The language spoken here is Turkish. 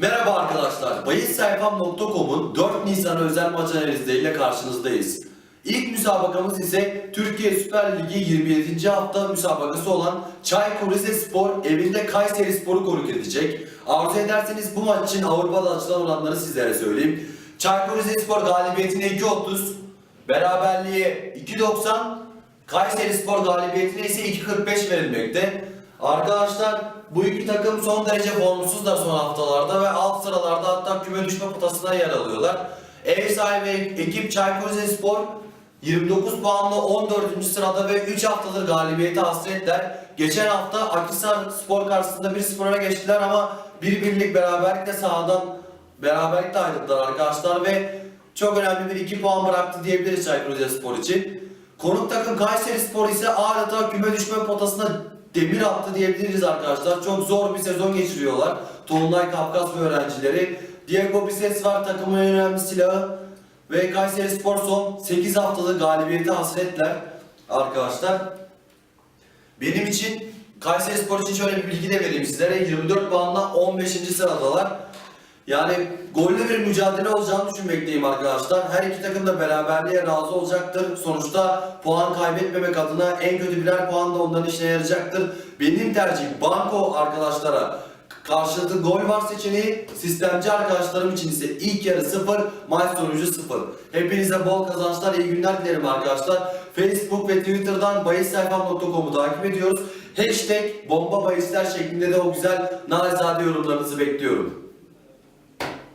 Merhaba arkadaşlar, bayissayfam.com'un 4 Nisan özel maç analizleriyle karşınızdayız. İlk müsabakamız ise Türkiye Süper Ligi 27. hafta müsabakası olan Çaykur Rizespor evinde Kayseri Spor'u konuk edecek. Arzu ederseniz bu maç için Avrupa'da açılan oranları sizlere söyleyeyim. Çaykur Rizespor galibiyetine 2.30, beraberliğe 2.90, Kayseri Spor galibiyetine ise 2.45 verilmekte. Arkadaşlar bu iki takım son derece formsuzlar son haftalarda ve alt sıralarda hatta küme düşme potasına yer alıyorlar. Ev sahibi ekip Çaykur Rizespor 29 puanla 14. sırada ve 3 haftadır galibiyeti hasretler. Geçen hafta Akhisar Spor karşısında 1-0'a geçtiler ama bir birlik beraberlikle sahadan beraberlikle ayrıldılar arkadaşlar ve çok önemli bir 2 puan bıraktı diyebiliriz Çaykur Rizespor için. Konuk takım Kayseri Spor ise adeta küme düşme potasına demir attı diyebiliriz arkadaşlar. Çok zor bir sezon geçiriyorlar. Tolunay Kafkas öğrencileri. Diego Bises var takımın önemli silahı. Ve Kayseri Spor son 8 haftalık galibiyeti hasretler arkadaşlar. Benim için Kayseri Spor için şöyle bir bilgi de vereyim sizlere. 24 puanla 15. sıradalar. Yani gollü bir mücadele olacağını düşünmekteyim arkadaşlar. Her iki takım da beraberliğe razı olacaktır. Sonuçta puan kaybetmemek adına en kötü birer puan da onların işine yarayacaktır. Benim tercihim banko arkadaşlara karşılıklı gol var seçeneği. Sistemci arkadaşlarım için ise ilk yarı 0, maç sonucu 0. Hepinize bol kazançlar, iyi günler dilerim arkadaşlar. Facebook ve Twitter'dan bayissayfam.com'u takip ediyoruz. Hashtag bomba bahisler şeklinde de o güzel narizade yorumlarınızı bekliyorum.